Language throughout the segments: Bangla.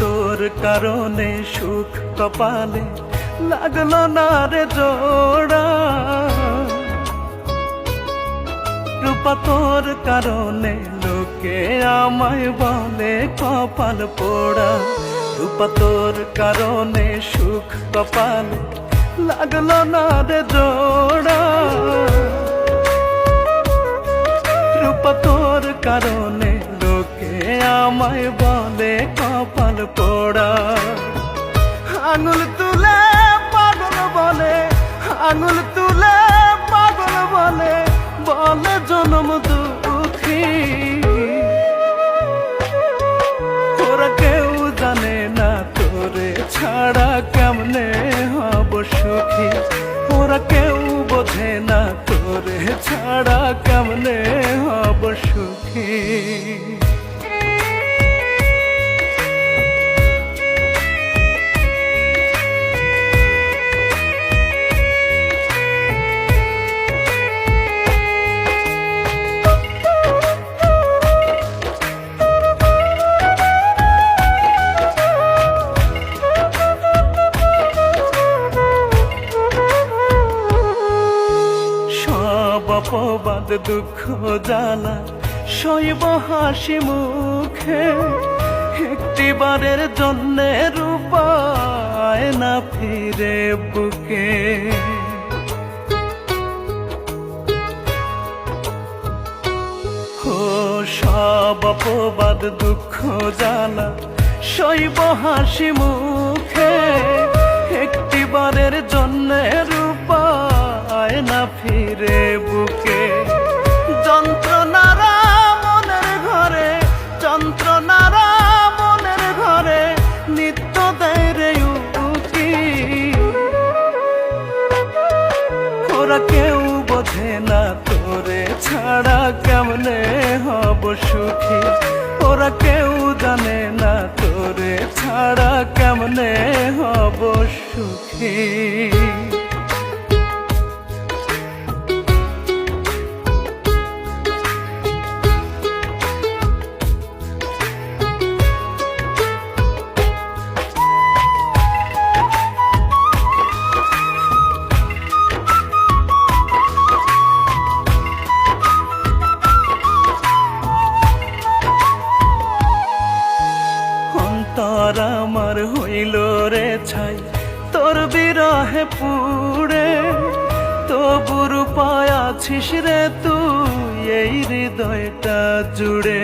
তোর কারণে সুখ কপালে লাগল না রে জোড়া। রূপা তোর কারণে লোকে আমায় বলে কপাল পোড়া। রূপা তোর কারণে সুখ কপালে লাগল না রে জোড়া। রূপা তোর কারণে লোকে আমায় বলে পোড়া। আঙুল তুলে পাগল বলে, আঙুল তুলে পাগল বলে বলে জনম দুঃখী। ওরা কেউ জানে না তোরে ছাড়া কেমনে হব সুখী। ওরা কেউ বোঝে না তোরে ছাড়া কেমনে হব সুখী। অপবাদ দুঃখ জ্বালা শৈব হাসি মুখে একটি বারের জন্যে রূপায় না ফিরে বুকে। সব অপবাদ, দুঃখ জ্বালা শৈব হাসি মুখে একটি বারের জন্যে রূপায় না ফিরে বুকে ওরা কেউ বোঝে না তোরে ছাড়া কেমনে হব সুখী? ওরা কেউ জানে না তোরে ছাড়া কেমনে হব সুখী? আমার হইল রে ছাই, তোর বিরহে পুড়ে। তবু রূপায় আছিস রে তুই এই হৃদয়টা জুড়ে।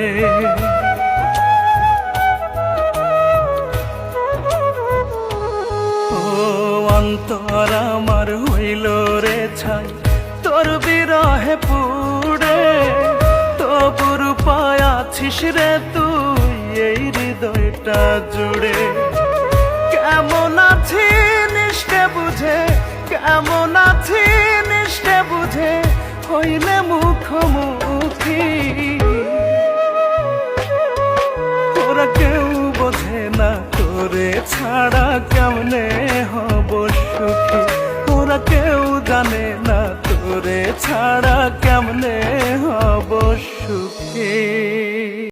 ও অন্তর আমার হইল রে ছাই, তোর বিরহে পুড়ে। তবু রূপায় আছিস রে তুই এই হৃদয়টা জুড়ে। এমন আছি, নিষ্ঠে বুঝে হইলে মুখোমুখি। তোরা কেউ বোঝে না তোরে ছাড়া কেমনে হব সুখী। তোরা কেউ জানে না তোরে ছাড়া কেমনে হব সুখী।